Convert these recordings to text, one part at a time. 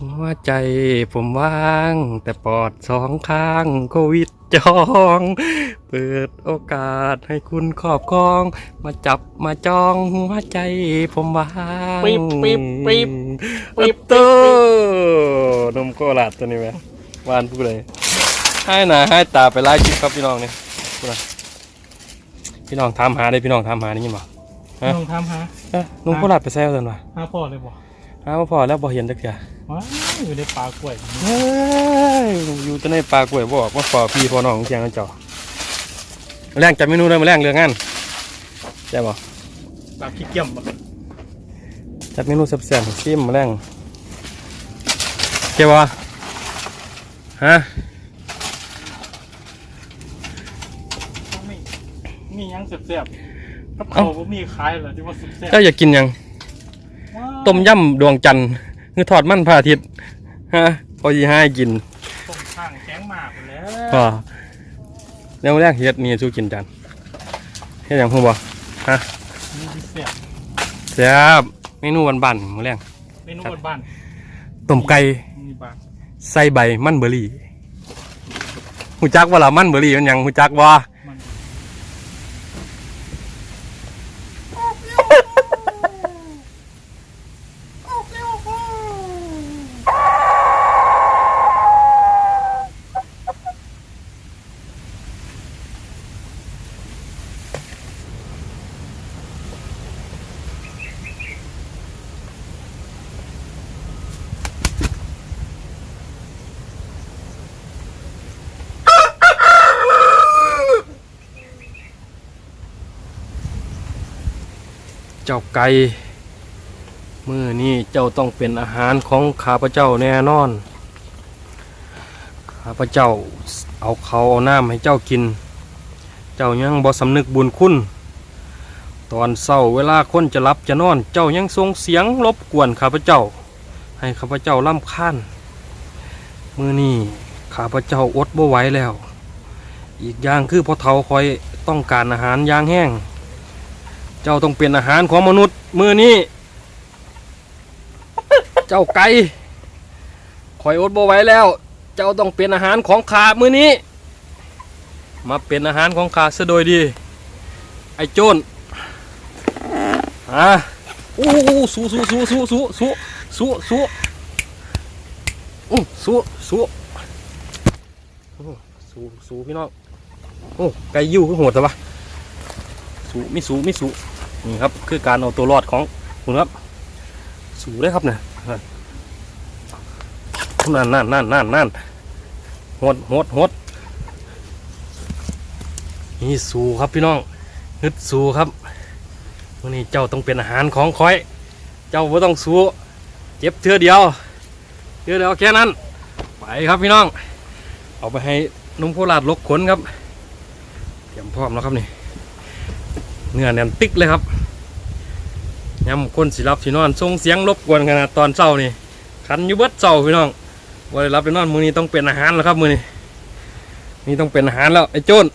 หัวใจผมว่าง แต่ปอดสองข้างโควิดจอง เปิดโอกาสให้คุณครอบครอง มาจับมาจองหัวใจผมว่างปิ๊บปิ๊บปิ๊บปิ๊ปิ๊บบโตนมโกลาดตัวนี้ไหมวานพูดเลยให้หนาให้ตาไปไล่คลิปครับพี่น้องเนี่ยพูดนะพี่น้องทำหาได้พี่น้องทำหาได้ยินบ่ฮะลองทำฮะเอ้ยนมโกลาดไปแซวกันวะหาพ่อเลยบ่หาบ่พอแล้วบ่เห็นจักเทีย ว้ายอยู่ในป่ากล้วยเฮ้ยอยู่แต่ในป่ากล้วยบอกว่าพอพี่พอน้องเสียงกันเจ้ามาแรงจับเมนูเลยมาแรงเรื่องงานใช่บ่ปากขี้เกียจบ่จับเมนูแซ่บๆซิมมาแรงเจ้าบ่ฮะต้องมีมีหยังแซ่บๆกับเขาวบ่มีขายเหรอที่ว่าสุดแซ่บเจ้าอยากกินหยังว้าวต้มยำดวงจันทร์ คือทอดมันพระอาทิตย์ฮะพอยีให้กินต้มข้างแข็งมากแล้วก็แล้วแรกเฮ็ดนี่สู้กินจันเฮ็ดหยังฮู้บ่ฮะนี่สิแซ่บแซ่บเมนูบ้านๆมื้อแรงเมนูบ้านต้มไก่ๆนี่บ้านใส่ใบมันเบอร์รี่หูจักว่าละมันเบอร์รี่มันหยังหูจักว่ เจ้าไก่มือนี้เจ้าต้องเป็นอาหารของข้าพเจ้าแน่นอน ข้าพเจ้าเอาเขาเอาน้ำให้เจ้ากิน เจ้ายังบ่สำนึกบุญคุณ ตอนเศร้าเวลาคนจะรับจะนอน เจ้ายังส่งเสียงรบกวนข้าพเจ้า ให้ข้าพเจ้าล่ำค้านมือนี้ข้าพเจ้าอดบ่ไหวแล้ว อีกอย่างคือพอเฒ่าคอยต้องการอาหารยางแห้ง เจ้าต้องเป็นอาหารของมนุษย์มือนี้ เจ้าไก่คอยอดบ่ไหวแล้ว เจ้าต้องเป็นอาหารของขามือนี้ มาเป็นอาหารของขาซะโดยดี ไอ้โจนอะอู้สู้สู้สู้สู้สู้สู้สู้สู้อู้สู้สู้โอ้สู้สู้พี่น้องโอ้ไก่ยิ้วคือโหดแต่วะสูมิสูมิสู นี่ครับคือการเอาตัวรอดของคุณครับ สูได้ครับเนี่ยนั่นนั่นนั่นนั่นนั่นหดหดหดนี่สูครับพี่น้องฮึดสูครับวันนี้เจ้าต้องเป็นอาหารของคอย เจ้าไม่ต้องสู้เจ็บเทือเดียวเทือเดียวแค่นั้น ไปครับพี่น้อง เอาไปให้นุ่มโคราชลกขนครับ เตรียมพร้อมแล้วครับนี่ เนื้อแน่นติ๊กเลยครับยำคนสิรับสินอนส่งเสียงรบกวนขนาดตอนเช้านี่คันอยู่เบิดเช้าพี่น้องวันรับไปนอนมือนี้ต้องเป็นอาหารแล้วครับมือนี้นี่ต้องเป็นอาหารแล้วไอ้โจน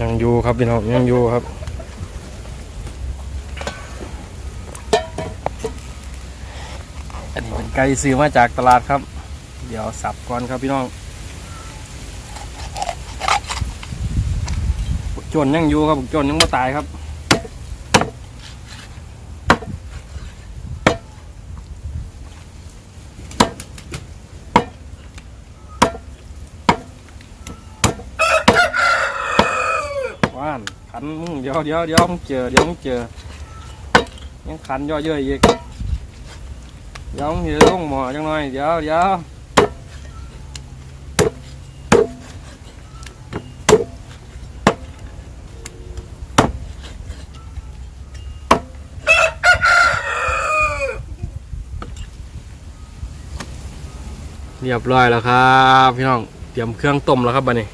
ยังอยู่ครับพี่น้องยังอยู่ครับอันนี้เป็นไก่ซื้อมาจากตลาดครับ เดี๋ยวสับก่อนครับพี่น้องบุกจนยังอยู่ครับบุกจนยังไม่ตายครับ ว่านขันมึง เดี๋ยวเดี๋ยวเดี๋ยวมึงเจอเดี๋ยวมึงเจอยังขันย่อเยอะอีกเดี๋ยวเดี๋ยวลงหมอจังหน่อยเดี๋ยวเดี๋ยวเรียบร้อยแล้วครับ พี่น้องเตรียมเครื่องต้มแล้วครับบัดนี้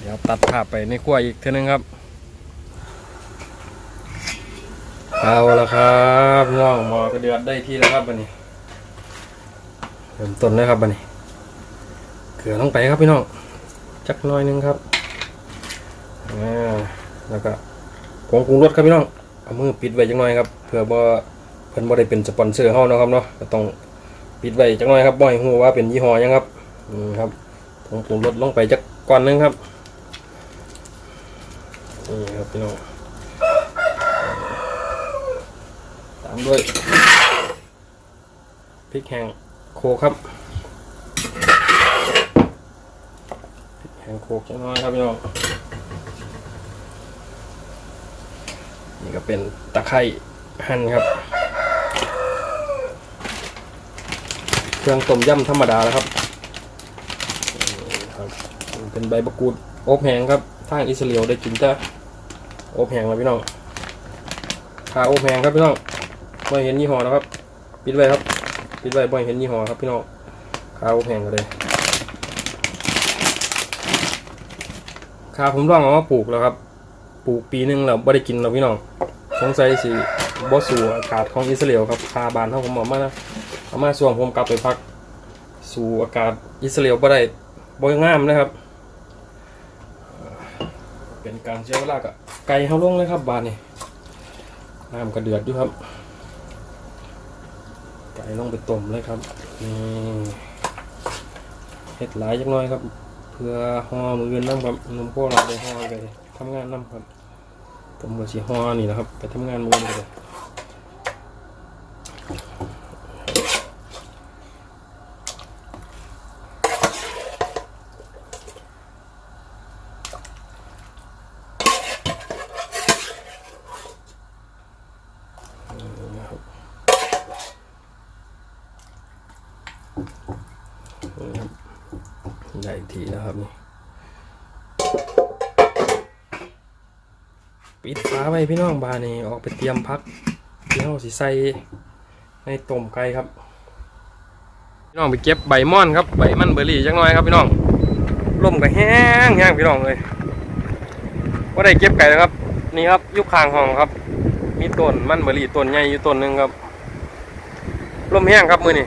เดี๋ยวตัดภาพไปในครัวอีกเท่านึงครับ เอาละครับพี่น้องหมอกระเดือดได้ที่แล้วครับบันนี้เริ่มต้นเลยครับบันนี้เกลือลงไปครับพี่น้องจักน้อยนึงครับอ่าแล้วก็ผงปรุงรสครับพี่น้องเอามือปิดไว้จักหน่อยครับเพื่อบ่เพิ่นบ่ได้เป็นสปอนเซอร์เฮานะครับเนาะก็ต้องปิดไว้จักหน่อยครับบ่ให้ฮู้ว่าเป็นยี่ห้อยังครับอืมครับผงปรุงรสลงไปจักก้อนนึงครับนี่ครับพี่น้อง ตาม ด้วยพริกแห้งโคครับพริกแห้งโคกจังน้อยครับพี่น้องนี่ก็เป็นตะไคร้หั่นครับ เครื่องต้มยำธรรมดาแล้วครับนี่ครับเป็นใบมะกรูดอบแห้งครับทางอิสราเอลได้กินแต่อบแห้งแล้วพี่น้องคาอบแห้งครับพี่น้อง บ่เห็นยี่ห้อนะครับ ปิดไว้ครับ ปิดไว้บ่เห็นยี่ห้อครับพี่น้องข้าวแพงกันเลยข้าผมลองเอามาปลูกแล้วครับ ปลูกปีหนึงแล้วบ่ได้กินแล้วพี่น้องสงสัยสิบ่สู่อากาศของอิสราเอลครับคาบานเท่าผมบอกมานะเอามาส่วงผมกลับไปพัก สู่อากาศอิสราเอลบ่ได้บ่งามนะครับ เป็นการเสียเวลากับไก่เฮาลงเลยครับบานนี้น้ำกระเดือดอยู่ครับ ไก่ลงไปต้มเลยครับนี่เห็ดหลายจักน้อยครับ เพื่อห่อมือเงินน้ำครับนมพวกเราไปห่อไปทำงานน้ำครับผมก็สีห่อนี่นะครับ ไปทำงานมืออื่นเลยนี่ครับได้อีกทีแล้วครับนี่ปิดฝาไว้ พี่น้องบานนี่ออกไปเตรียมพักที่เราสิใส่ในต้มไก่ครับ พี่น้องไปเก็บใบม่อนครับใบมันเบอร์รี่จังน้อยครับพี่น้องลมก็แห้งแห้งพี่น้องเลยว่าได้เก็บไก่แล้วครับ นี่ครับยุคคางห้องครับ มีต้นมันเบอร์รี่ต้นใหญ่อยู่ต้นหนึ่งครับลมแห้งครับมือนี่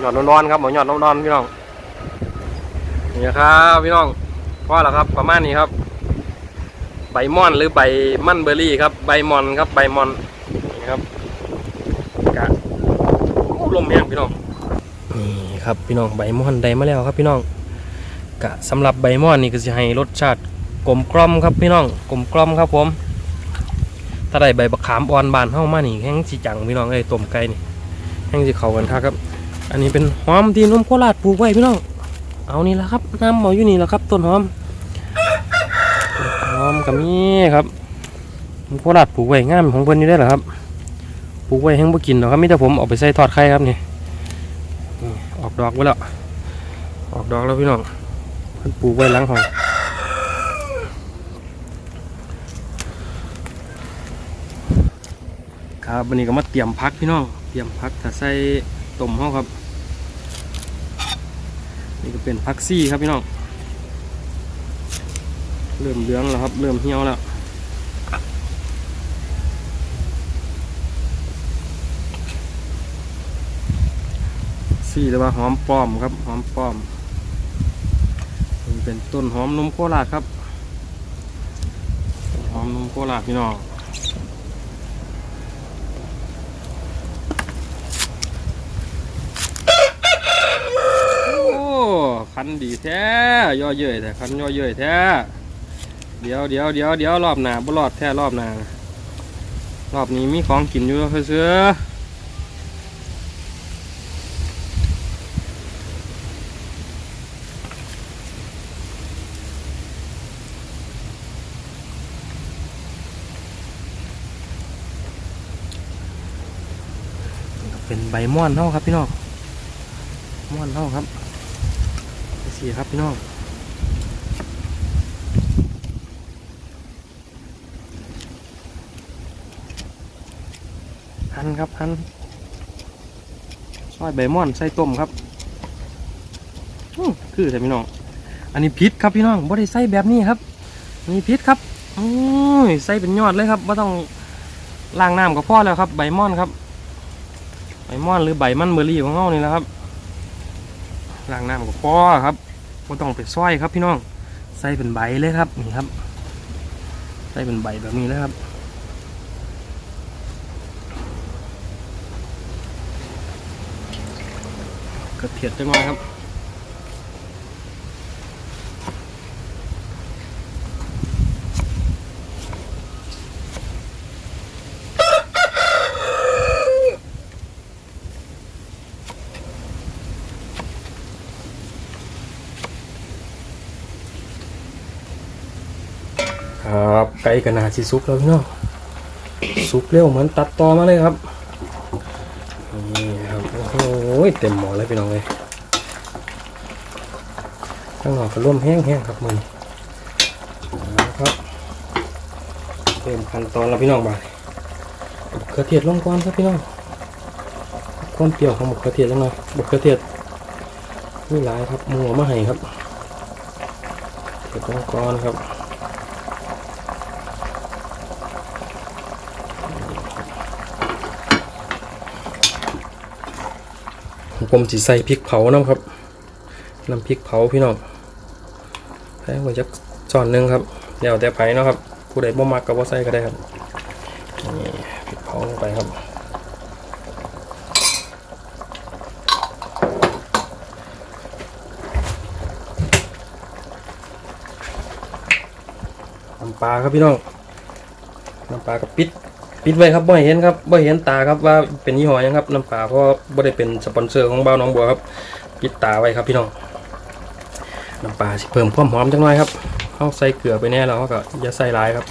หยอดร้อนๆครับหมอหยอดร้อนๆพี่น้องนี่ครับพี่น้องพอแล้วครับประมาณนี้ครับ ใบม่อนหรือใบมันเบอร์รี่ครับใบมอนครับใบมอนนี่ครับกะลมแห้งพี่น้องนี่ครับพี่น้องใบม่อนได้มาแล้วครับพี่น้องกะสำหรับใบม่อนนี่ก็จะให้รสชาติกลมกล่อมครับพี่น้องกลมกล่อมครับผมถ้าได้ใบบักขามอ่อนบานเฮ้ามานี่แห้งสีจังพี่น้องเอ้ยต้มไก่นี่แห้งสีเขากันครับครับ อันนี้เป็นหอมที่นุ่มโคราชปลูกไว้พี่น้องเอานี่และครับน้ำเอาอยู่นี่และครับต้นหอม มกับนี่ครับผมโคราชปลูกไว้งามของเพิ่นอยู่ได้เหรอครับปลูกไว้แห้งบ่กินหรอกครับมีแต่ผมเอาไปใส่ทอดไข่ครับนี่นี่ออกดอกไว้แล้วออกดอกแล้วพี่น้องเพิ่นปลูกไว้หลังห้องครับวันนี้ก็มาเตรียมพักพี่น้องเตรียมพักถ้าใส่ต้มห้องครับ นี่ก็เป็นพักซี่ครับพี่น้อง เริ่มเหลืองแล้วครับ เริ่มเหี่ยวแล้วซี่หรือว่าหอมป้อมครับหอมป้อมมันเป็นต้นหอมนมโคราชครับหอมนมโคราชพี่น้องโอ้คันดีแท้ย่อเย่ยแต่คันย่อเย่ยแท้ เดี๋ยวเดี๋ยวเดี๋ยวเดี๋ยวรอบหนาบ่รอดแท้รอบหนารอบนี้มีของกินอยู่เพื่อเป็นใบม่อนเท่าครับพี่น้องม่อนเท่าครับสีครับพี่น้อง ครับหั่นซอยใบม่อนใส่ต้มครับคือแต่พี่น้อง อันนี้พิษครับพี่น้องบ่ได้ใส่แบบนี้ครับมีพิษครับโอ้ยใส่เป็นยอดเลยครับว่าต้องล้างน้ำก็พอแล้วครับ ใบม่อนครับ ใบม่อนหรือใบมันเบอร์รี่ของเรานี่แหละครับล้างน้ำก็พอครับไม่ต้องไปซอยครับพี่น้อง ใส่เป็นใบเลยครับนี่ครับ ใส่เป็นใบแบบนี้เลยครับ กระเทียดจังเลยครับครับไก่กันนาชิซุกแล้วพี่น้องซุกเร็วเหมือนตัดต่อมาเลยครับ โหเต็มหมอเลยพี่น้องเลยข้างนอกก็ร่วมแห้งๆครับมือนะครับเริ่มขั้นตอนแล้วพี่น้องบ่ายมะเขือเทศลงก่อนครับพี่น้องความเปรี้ยวของมะเขือเทศแล้วเนาะมะเขือเทศนี่หลายครับมูเอามาให้ครับเทศลงก่อนครับ ผมสิใส่พริกเผาน้ำครับน้ำพริกเผาพี่น้องใส่ไว้จักจอนหนึงครับเดี๋ยวแต่ไผเนะครับ ผู้ใดบ่มักก็บ่ใส่ก็ได้ครับนี่พริกเผาลงไปครับน้ำปลาครับพี่น้องน้ำปลากับปิด ปิดไว้ครับบ่เห็นครับบ่เห็นตาครับว่าเป็นยี่ห้อยังครับน้ำปลาเพราะบ่ได้เป็นสปอนเซอร์ของบ้าวน้องบัวครับปิดตาไว้ครับพี่น้องน้ำปลาสิเพิ่มความหอมจังหน่อยครับเขาใส่เกลือไปแน่แล้วก็อย่าใส่หลายครับ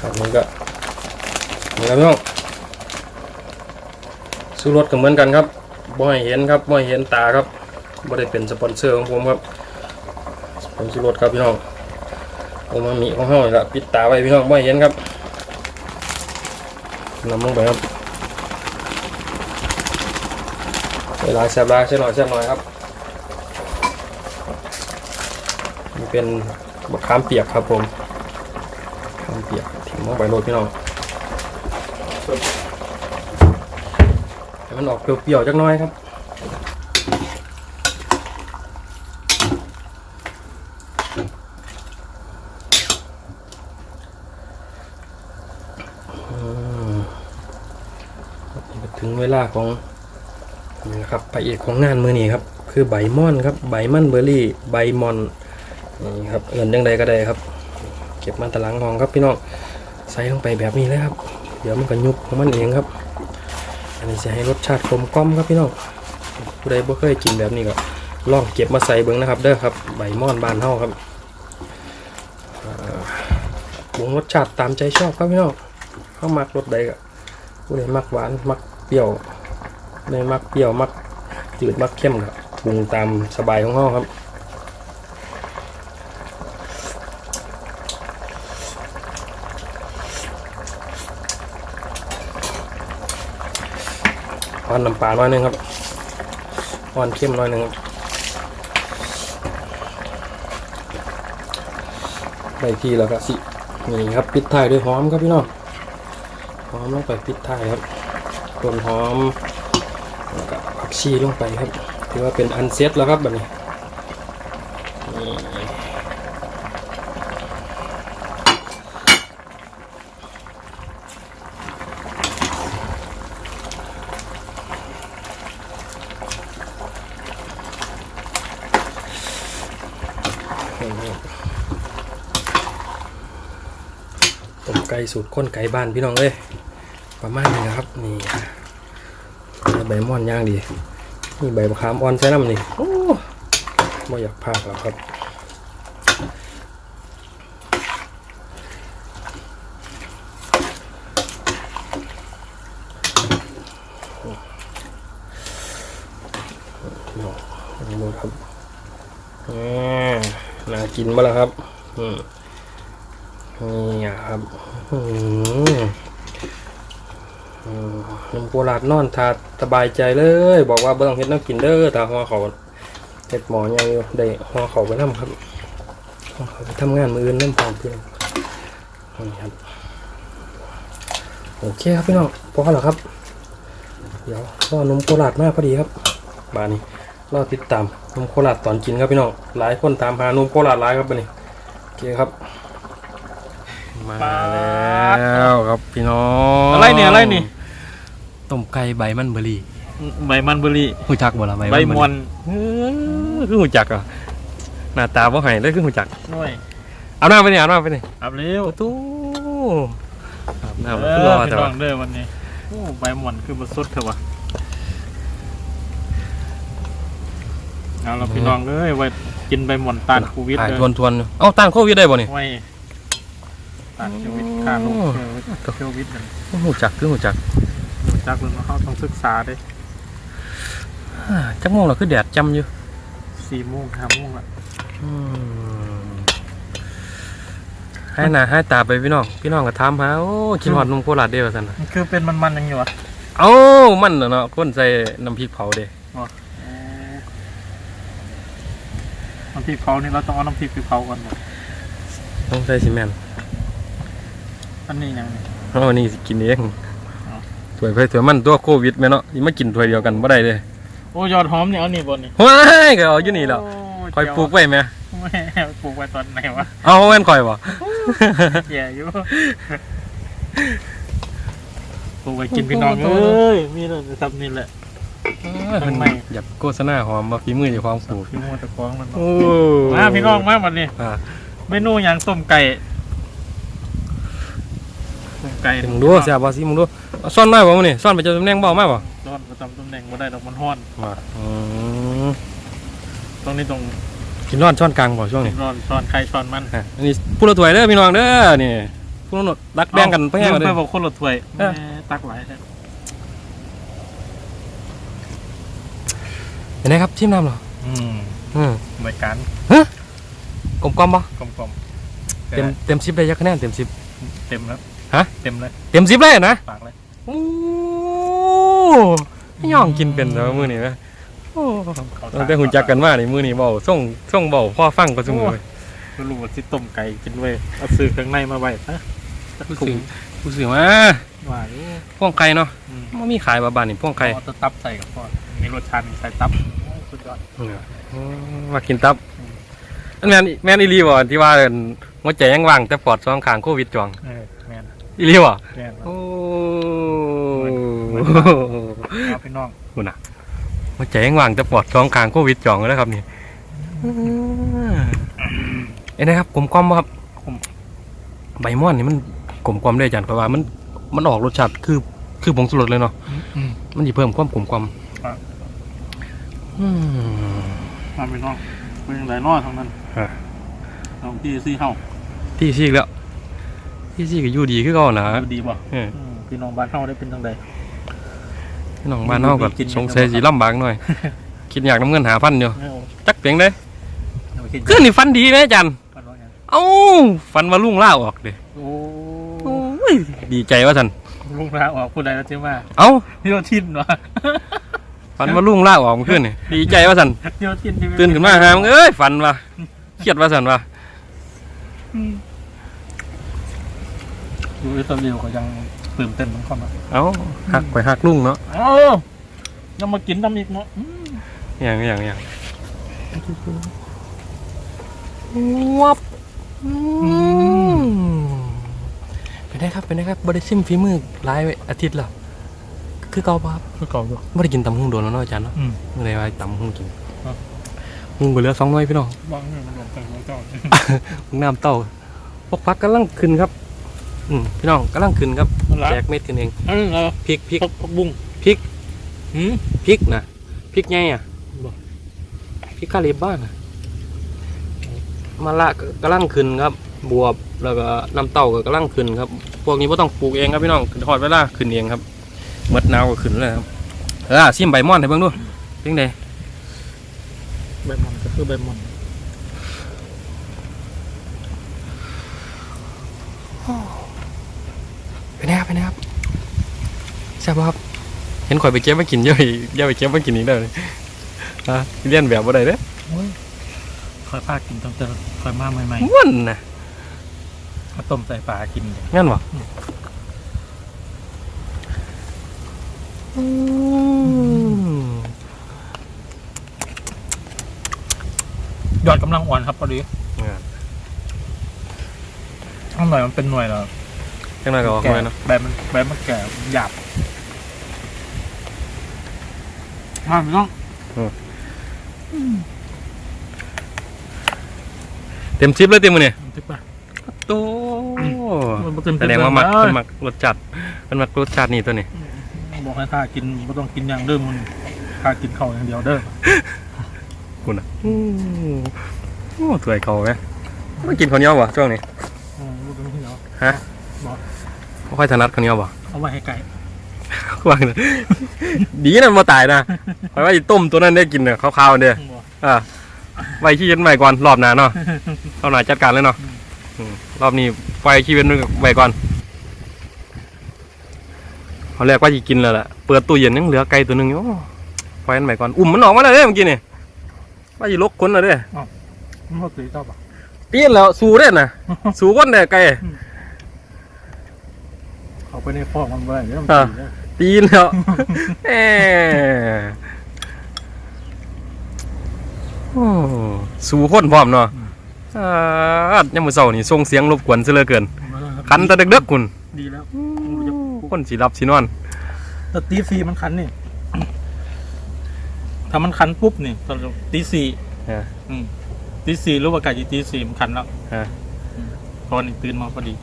ครับมันก็นี่ครับพี่น้องสู้รสก็เหมือนกันครับบ่ให้เห็นครับบ่ให้เห็นตาครับบ่ได้เป็นสปอนเซอร์ของผมครับ ผมสิรสครับพี่น้องโอมามิของเฮานี่ละปิดตาไว้พี่น้องไม่เห็นครับนำลงไปครับเวลาแซบลาใช่หน่อยแซ่หน่อยครับนี่เป็นบะขามเปียกครับผมขามเปียกทิ้งลงไปโรยพี่น้องให้มันออกเปรี้ยวๆจักหน้อยครับ อืมถึง เวลาของนี่นะครับพระเอกของงานมือนี้ครับ คือใบม่อนครับใบมันเบอร์รี่ใบมอนนี่ครับเอินยังใดก็ได้ครับ เก็บมาตะลังหองครับพี่น้องใส่ลงไปแบบนี้เลยครับ เดี๋ยวมันก็ยุบของมันเองครับ อันนี้จะให้รสชาติกลมกล่อมครับพี่น้องผู้ใดบ่เคยกินแบบนี้ก็ลองเก็บมาใส่เบิ้งนะครับ เด้อครับใบม่อนบานเฮาครับปรุงรสชาติตามใจชอบครับพี่น้องเขามักรสใดก็ผู้ใดมักหวานมัก รี้ยวในมักเปรี้ยวมักจืดมักเข้มครับปรุงตามสบายของเขาครับอ่อนน้ำปลาหน่อยหนึงครับอ่อนเข้มหน่อยหนึงได้ที่แล้วก็สินี่ครับปิดท้ายด้วยหอมครับพี่น้องหอมลงไปปิดท้ายครับ ต้นหอมแล้วก็ผักชีลงไปครับ ถือว่าเป็นอันเซ็ตแล้วครับแบบนี้นี่ต้มไก่สูตรข้นไก่บ้านพี่น้องเอ้ย ประมาณนี้นะครับ นี่ใบม่อนย่างดีนี่ใบมะขามอ่อนใช่น้ำนี่โอ้ไม่อยากพากแล้วครับดูครับน่ากินมาแล้วครับ อืมนี่ครับ อืมน้ำโคราดนอนทาสบายใจเลย บอกว่าบ่ต้องเฮ็ดน้ำกินเด้อแต่ห่อเขาเฮ็ดหมอใหญ่อยู่ได้ห่อเขาไปนํครับห่อเขาไปทำงานมืออื่นน้ำพร้อมพี่น้องนี่ครับโอเคครับพี่น้องพอแล้วครับ เดี๋ยวรอนมโคราดมากพอดีครับบานนี้รอติดตามนมโคราดตอนกินครับพี่น้องหลายคนตามหานมโคราดหลายครับบันนี้โอเคครับมาแล้วครับพี่น้องอะไรเนี่ยอะไรนี่ ต้มไก่ใบมันเบอรี่ใบมันเบอร์รี่หูจักบ่ละใบใบมอนเออคือหูจักอะหน้าตาบ่ใหายเลยคือหูจักหน่วยเอาหน้าไปนี่เอาหน้าไปนี่อับเร็วโอ้ตู้อาบน้ำเอแล้วคือรออพี่แต่น้อว่างเด้อวันนี้โอ้ใบมอนคือบสดเถอะวะเอาเราพี่น้องเอ้ยไว้กินใบมอนต้านโควิดถ่ายเลยทวนๆอยู่เอ้าต้านโควิดได้บ่นี่ไว้ต้านโควิดฆ่าโรคโควิดนั่นหูจักคือหูจัก จักเลยเนาะเขาต้องศึกษาเด้อ่าจักโมงแล้วคือแดดจำอยู่สี่โมงห้าโมงละอืมให้หน้าให้ตาไปพี่น้อง พี่น้องก็ถามหาโอ้กินหอดนมโคราชเดียวสันน่ะมันคือเป็นมันๆยังอยู่อะเอ้ามันน่ะเนาะคนใส่น้ำพริกเผาเด้น้ำพริกเผานี่เราต้องเอาน้ำพริกไปเผาก่อนหมดต้องใส่ซีเมนต์อันนี้ยังนี่เอ๋อนี่สิกินเองอ๋อถ้ วยไปถ้วยมันตัวโควิดแม่เนาะสิมากินถวยเดียวกันบ่ได้เด้โอ้ยอดหอมเนี่ยเอานี่บนนี่ว้ายก็เอาอยู่นี่แล้วคอยปลูกไว้แม่แม่ปลูกไว้ตอนไหนวะเอาแม่นคอยบ่แย่อยู่ปลูกไว้กินพี่น้องเอ้ยมีแต่ทำนี่แหละเอ้ยเพิ่นทำไม อยากโฆษณาหอมมาฝีมือเจ้าของปลูกพี่มัวตะคองมันโอ้มาพี่น้องมาวันนี้อ่า เมนูอย่างต้มไก่ ไก่มึงดูแซ่บบ่สิมึงดูเอาซ่อนมาบ่มื้อนี้ซ่อนไปเจาตำแหน่งบ่เอามาบ่ร้อนประจำตำแหน่งบ่ได้ดอกมันฮ้อนมาอืมตรงนี้ตรงกินร้อนช้อนกลางบ่ช่วงนี้ร้อนช้อนไข่ช้อนมันอะอันนี้ผู้ละถ้วยเด้อพี่น้องเด้อนี่ผู้ละหนวดรักแบ่งกันไปแห้งเาเด้ไปอบอกคนละถ้วยเออแหม่ตักหลายแท้เป็นไงครับทีมน้ำเหรออืมอืมรายการกลมกลมๆบ่กลมๆเต็มเต็มสิบได้ยักคะแนนเต็มสิบเต็มแล้ว ฮะ เต็มเลย เต็มสิบเลยนะปากเลยโอ้ย่องกินเป็นแล้วมือนี่นะโอ้เขาตั้งแต่หุ่นจักกันมานี่มือนี่เบาส่งส่งเบาพ่อฟังก็สมอเลยก็รู้ว่าสิต้มไก่กินด้วยเอาซื้อเครื่องในมาไว้นะสักผู้ถุสื่งอผู้สื่อมาว่าอยู่พ่วงไก่เนาะอืมมันมีขายบาบานนี่พ่วงไก่เอาแตะตับใส่กับพ่อมีรสชาติใส่ตับโอ้สุดยอดอืมมากินตับอันแมนแมนอีรีบ่ที่ว่าเอิ้นหัวใจยังว่างแต่ปอดสองข้างโควิดจวง เออแม่นอีรีบ่แม่นโอ้เอาพี่น้องคุณน่ะหัวใจยังว่างแต่ปอดสองข้างโควิดจวงแล้วครับนี่เอ้นะครับกลมกล่อมบ่ครับใบม่อนนี่มันกลมกล่อมได้อาจารย์เพราะว่ามันมันออกรสชาติคือคือผงสุรสเลยเนาะอืม มันจะเพิ่มความกลมกล่อมครับ อืมเอาพี่น้องเป็นหลายนอทั้งนั้นฮะลองที่ซี่เฮาที่ซีกแล้ว ที่ซีกก็อยู่ดีคือเก่านะดูดีบ่เอออืมพี่น้องบ้านเฮาได้เป็นจังไดพี่น้องบ้านเฮาก็กินสงสัยสิลำบากหน่อย คิดอยากน้ำเงินหาพันอยู่เอาจักเพียงเด้เอากินคือนี่ฟันดีนะอาจารย์บ้านว่าไงเอ้าฟันว่าลุงล่าออกเด้โอ้โอ้ยดีใจว่าสันลุงลาออกผู้ใดแล้วใช่ไหมเอ้าพี่โรทินวะฟันว่าลุงล่าออกเมื่อคืนนี่ดีใจว่าสันพี่โรทินที่ตื่นขึ้นมาหามึงเอ้ยฝันว่าเครียดว่าสันว่าอืม ดูอ้ตัวเดียวก็ยังตื่นเต้นเหมันเข้ามาเอ้าหักไปหักลุ่งเนาะเอ้ายังมากินน้ำอีกเนาะอืมอย่างอย่างอย่างวับเป็นไงครับเป็นไงครับบริซิมฝีมือหลายอาทิตย์แล้วคือเก่าปะครับคือเก่าอยู่ไม่ได้กินตำหุ่งโดนแล้วเนาะอาจารย์เนาะอืม เมื่อไรว่าตำหุ่งกินครับ หุ่งก็เหลือสองน้อยพี่น้อง บางเรื่องมันหลงไปหัวเจ้าหุ่งน้ำเต้าพวกพักกำลังขึ้นครับ อืมพี่น้องกำลังขึ้นครับมันละแจกเม็ดขึ้นเองเออเอาพริกพริกพักพักบุ้งพริกหืม พริกนะพริกไงอะพริกคาลิบ้านอะมะละก็กำลังขึ้นครับ บวบแล้วก็น้ำเต้าก็กำลังขึ้นครับ พวกนี้ไม่ต้องปลูกเองครับพี่น้องถอดเวลาขึ้นเองครับเมดหนาวก็ขึ้นเลยครับเออซิมใบม่อนให้เบิ่งดูเพียงใดใบหมอนก็คือใบหมอน ไปไหนครับไปไหนครับ แซ่บบ่ครับเห็นข่อยไปเก็บมากินเยอะอีกอย่าไปเก็บมากินอีกได้เลยอะเลียนแบบบ่ได้เด้อคอยพากินตั้งแต่คอยมาใหม่ม่วนนะๆมาต้มใส่ปลากินเลยงั้นบ่ยอดกำลังอ่อนครับพอดีอ่าข้างหน่อยมันเป็นหน่วยแล้วจังหน่อยก็ออกแก่มาเนาะใบมันใบมันแก่หยาบ มาพี่น้องเต็มซิปเลยเต็มมือเนี่ยทึกป่ะโตมันบ่เต็มแสดงว่ามักเต็มันมมักรสจัดมันมักรสจัดนี่ตัวนี้บอกให้ท่ากินไม่ต้องกินอย่างเดิมมันท่ากินข้าวอย่างเดียวเด้อคุณอะโอ้โหถวยเขาไหมไม่กินข้าวเหนียวบ่ช่วงนี้ อืมรู้กันที่แล้วฮะ บอกไม่ค่อยถนัดข้าวเหนียวบ่เอาไว้ให้ไก่ ว่าไงดีนั่นมาตายนะไปว่าอีต้มตัวนั้นได้กินเนี่ยขาวๆเด้อบอกอ่าไว้ขี้เย็นใหม่ก่อนรอบหน้าเนาะรอบหน้าจัดการเลยเนาะอืมรอบนี้ไว้ขี้เย็นไว้ก่อนเขาแรกว่าจะกินแล้วแหละเปิดตู้เย็นยังเหลือไก่ตัวหนึงอยู่ไว้อันใหม่ก่อนอุ้มมันออกมาแล้วเด้เมื่อกี้นี่ว่าจะลกคนแล้วเด้มันก็ตีเจ้าปะปีนแล้วสู้เด้น่ะสู้คนเด้ไก่เขาไปในคอกมันไปเดี๋ยวมันอ่า ตีได้ปีนแล้วแหมโอ้สู้คนพร้อมเนาะอ่ายังมือเสานี่ส่งเสียงรบกวนซะเหลือเกินมาแล้วครับคันแตะเด็กๆคุณดีแล้วคนสิรับสินอนแต่ตีฟรีมันคันนี่ถ้ามันคันปุ๊บนี่ตอนตีสี่อ่าอืมตีสี่รู้ว่าไก่จีตีสี่มันคันแล้วอ่าตอนนี้ตื่นมาพอดี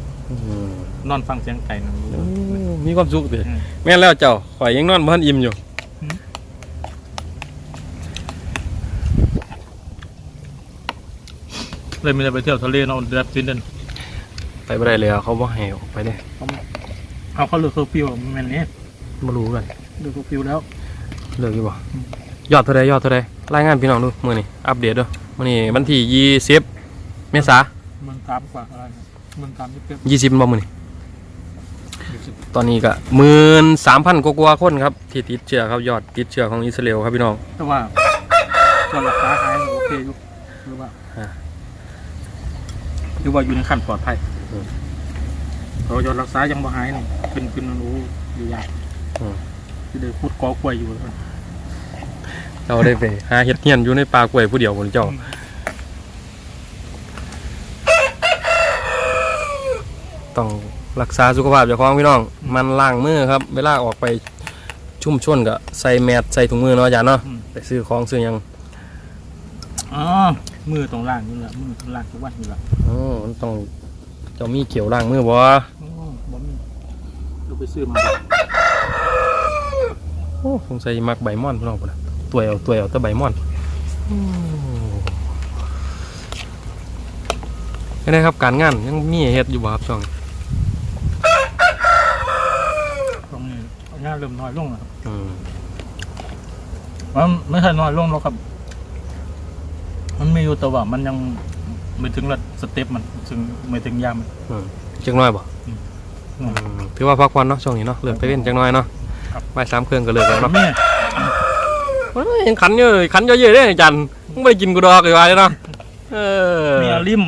นอนฟังเสียงไก่นะมีความสุขดิอืมแม่นแล้วเจ้าข่อยยังนอนบ้านอิ่มอยู่เลยไม่ได้ไปเที่ยวทะเลเนอนเดือดสิ้นเดือนไปบ่ได้เลยอะเขาบ่ให้ออกไปเด้เอาเขาเลือกเคอร์ฟิวแม่นนี่บ่รู้เลยเลือกเคอร์ฟิวแล้วเลิกอยู่บ่ยอดเท่าใดยอดเท่าใดรายงานพี่น้องดูมื้อนี้อัปเดตเด้อมื้อนี้วันที่20เมษามันตามกว่าอะไร นะมันตามที่เก็บ20บ่มื้อนี้อยู่สิบตอนนี้ก็13,000กว่าๆคนครับ ที่ติดเชื้อครับยอดติดเชื้อของอิสราเอลครับพี่น้องแต่ว่าก็ราคาหายโอเคอยู่หรือว่าอ่าหรือว่าอยู่ในขั้นปลอดภัยอืมเรายอดรักษายังบ่หายนี่เป็นเป็นมันโอ้อยู่ยากอืมที่เดินพูดกอกล้วยอยู่แล้วเราได้ไปหาเฮ็ดเฮียนอยู่ในป่ากล้วยผู้เดียวพุ่นเจ้า ต้องรักษาสุขภาพเจ้าของพี่น้อง มันล้างมือครับ เวลาออกไปชุ่มชนก็ใส่แมสใส่ถุงมือเนาะอาจารย์เนาะอืม ไปซื้อของซื้อหยังอ๋อมือตรงล่างนี่แหละมือตรงล่างทุกวันนี่แหละอ๋อมันต้องเจ้ามีเขียวล้างมือบ่อ๋อบ่มีเราไปซื้อมาโอ้สงสัยมักใบม่อนพี่น้องพุ่นน่ะตัวเอาตัวเอาแต่ใบม่อนไม่ได้ครับการงานยังมีให้เฮ็ดอยู่บ่ครับช่วงนี้ ตรงนี้งาน เริ่มน้อยลงแล้วครับอืมมันไม่ใช่น้อยลงหรอกครับ มันมีอยู่แต่ว่ามันยังไม่ถึงระดับสเต็ปมันถึงไม่ถึงยามมัน อืมจักหน้อยบ่อืม อืมถือว่าพักผ่อนเนาะช่วงนี้เนาะเลิกไปเว้นจักหน้อยเนาะครับบ่ายสามเครื่องก็เลิกแล้วเนาะแม่เฮ้ยยังขันเยอะขันเยอะๆเด้อาจารย์มึงไม่ได้กินกูดอกอีกว่าเลยเนาะเออมีอาริม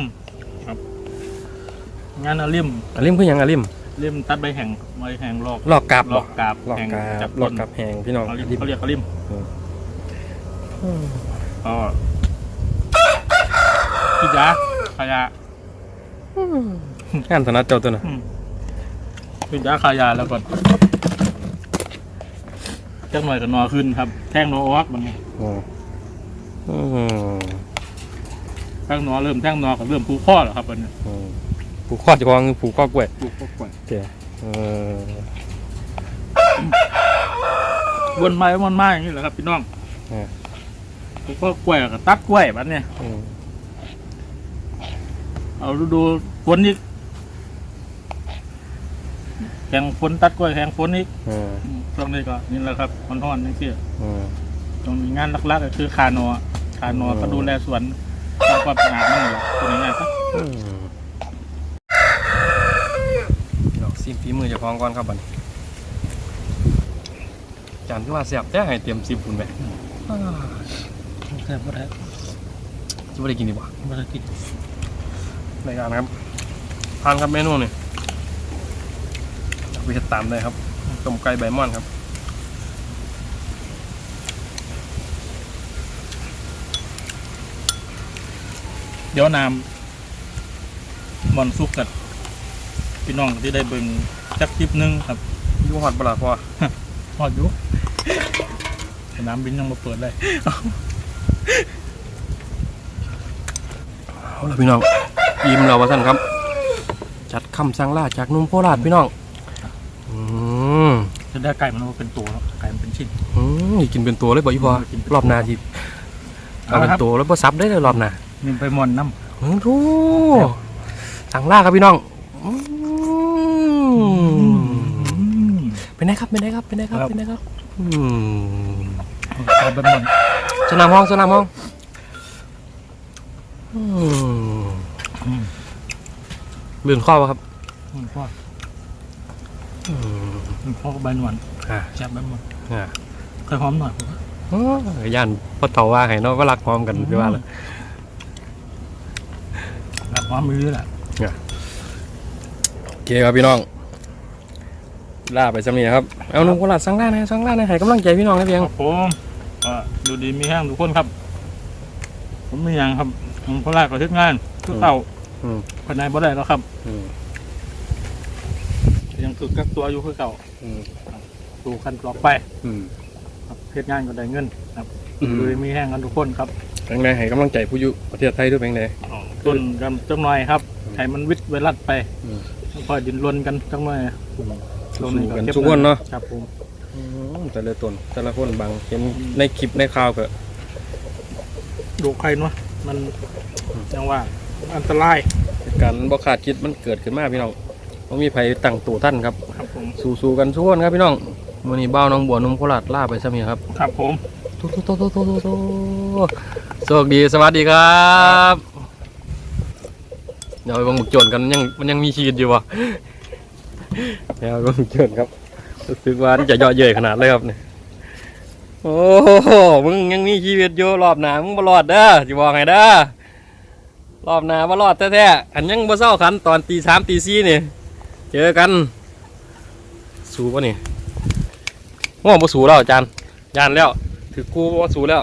ครับ งานอาริมอาลิมคือหยังอาลิม ริมตัดใบแห่งใบแห่งลอกลอกกาบลอกกาบลอกแห่งกาจาบกลต้อกนกาบแหงพี่น้องอาริมอาลิมเขาเรียกอาริมอืมก็พิจาขยะงานถนัดเจ้าตัวน่ะอืมพิจาขยะแล้วก่อนจักหน่อยก็นอขึ้นครับ แท่งนอออกมันไงอืมอืมแท่งนอเริ่มแท่งนอก็เริ่มปูข้อแล้วครับมันนี้อืมผูกข้อเจะพองผูกข้อกล้วยปูข้อกล้วย เจ้เออวนไม้วนไม้อย่างนี้แหละครับพี่น้องปูข้อกล้วยก็ตัดกล้วยแบบนี้อืมเอาดูดูฝนอีกแข่งฝนตัดกล้วยแข่งฝนอีกอืมอืมช่วงนี้ก็นี่แหละครับคอนทอนนี่คืออืมตรงนี้งานหลักๆก็คือคาโนอะทานนอนก็ดูแลสวนทำความสะอาดนั่นแหละคุณง่ายๆครับลองซิ มฝีมือเจ้าของก่อนครับบัดนี้จานที่ว่าแซ่บแต่ให้เตรียมซิมคุณไปแซ่บก็ได้จะไม่ได้กินดีกว่าไม่ได้กินรายการครับทานครับเมนูนี่เอาไปเฮ็ดตามได้ครับต้มไก่ใบม่อนครับเดี๋ยวน้ำมอนซุกกับพี่น้องที่ได้เบิ่ง จักคลิปหนึงครับอยูฮอดปลาพอพอดอยู่สนามบินยังมาเปิดเลยเอาละพี่น้องอิ่มแล้ววะท่านครับ จัดคำสั่งล่าจากหนุ่มโคราชพี่น้องอืมจะได้ไก่มันมาเป็นตัวแล้วไก่มันเป็นชิ้นอืมนี่กินเป็นตัวเลยบ่อีพอกินเป็นตัวรอบหนาที่เอาเป็นเอาละครับตัวแล้วบ่ซับได้เลยรอบหนานี่ไปมอนน้มึงทูสั่งล่าครับพี่น้องอืมำ เป็นไงครับเป็นไงครับเป็นไงครับครับเป็นไงครับอืมไก่เป็นมอนสนามห้องสนามห้องอืมอืมลื่นข้อปะครับอืมพ่ออืมอืมพ่อก็ใบหนวลอ่าแซ่บใบหมอนอ่าเคยหอมหน่อยผมว่าโอ้ยย่านพ่อเฒ่าว่าให้เนาะก็รักพร้อมกันพี่ว่าเลยแบบหอมมือแหละโอเคครับพี่น้อง ล่าไปสำเนียครับ เอาหนุ่มโคราชสั่งล่านะสั่งล่านะให้กำลังใจพี่น้องนะเพียงครับผมก็ดูดีมีแห้งทุกคนครับ ผมมีอย่างครับผมพลาดก็ทึกงานทุกเต่าอืมภายในบ่ได้แล้วครับ อืมยังคือกักตัวอยู่คือเก่าอืมดูกันต่อไปอืม ครับเพชรงานก็ได้เงินครับอืม ดูดีมีแห้งกันทุกคนครับเป็นไงให้กำลังใจผู้อยู่ประเทศไทยด้วยเป็นไง ต้นกันจังหน่อยครับให้มันวิทย์ไวรัสไปอืมคอยดินรนกันจังหน่อย สู้ๆกันทุกคนเนาะครับผมอืมแต่ละตนแต่ละคนบางเห็นในคลิปในข่าวก็ดูใครเนาะมันยังว่าอันตรายการบ่ขาดคิดมันเกิดขึ้นมาพี่น้องต้องมีภัยตั้งตัวท่านครับ ครับผมสู้ๆกันทุกคนครับพี่น้องวันนี้เบ้าน้องบัวหนุ่มโคราชล่าไปซะมีครับ ครับผมทุทุทุทุทุทุทุโชคดีสวัสดีครับเดี๋ยวไปเบังบุกโจนกันยังมันยังมีชีวิตอยู่วะ เดี๋ยวไปเบังบุกโจนครับรู้สึกว่าจะยาะเยยขนาดเลยครับเนี่ยโอ้โหมึงยังมีชีวิตอยู่รอบหนามึงบ่รอดเด้อจะบอกไงเด้อรอบหนาบ่รอดแท้ๆอันยังบ่เศร้าขันตอนตีสามตีสี่เนี่ยเจอกัน สู้ปะนี่ง่วงบ่สูแล้วอาจารย์ยานแล้ว ถือกูบ่สูแล้ว